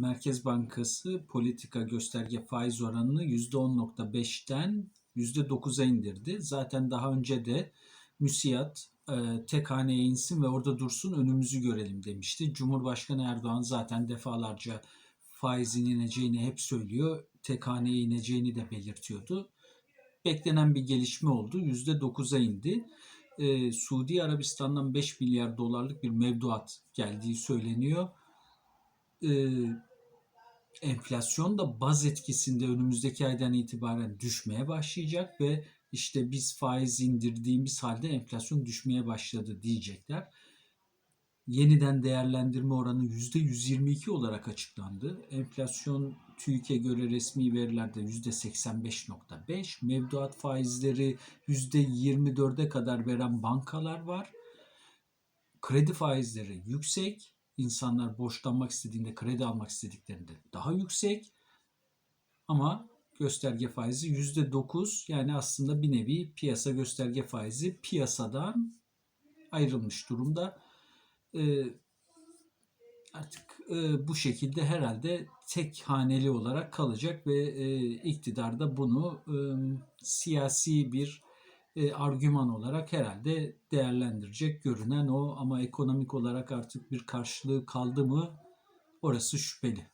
Merkez Bankası politika gösterge faiz oranını %10.5'ten %9'a indirdi. Zaten daha önce de müsiyat e, tek haneye insin ve orada dursun önümüzü görelim demişti. Cumhurbaşkanı Erdoğan zaten defalarca faizin ineceğini hep söylüyor. Tek haneye ineceğini de belirtiyordu. Beklenen bir gelişme oldu. %9'a indi. Ee, Suudi Arabistan'dan 5 milyar dolarlık bir mevduat geldiği söyleniyor. Ee, enflasyon da baz etkisinde önümüzdeki aydan itibaren düşmeye başlayacak ve işte biz faiz indirdiğimiz halde enflasyon düşmeye başladı diyecekler. Yeniden değerlendirme oranı %122 olarak açıklandı. Enflasyon TÜİK'e göre resmi verilerde %85.5. Mevduat faizleri %24'e kadar veren bankalar var. Kredi faizleri yüksek. İnsanlar borçlanmak istediğinde, kredi almak istediklerinde daha yüksek. Ama gösterge faizi %9 yani aslında bir nevi piyasa gösterge faizi piyasadan ayrılmış durumda. Ee, artık e, bu şekilde herhalde tek haneli olarak kalacak ve e, iktidar da bunu e, siyasi bir e, argüman olarak herhalde değerlendirecek görünen o ama ekonomik olarak artık bir karşılığı kaldı mı orası şüpheli.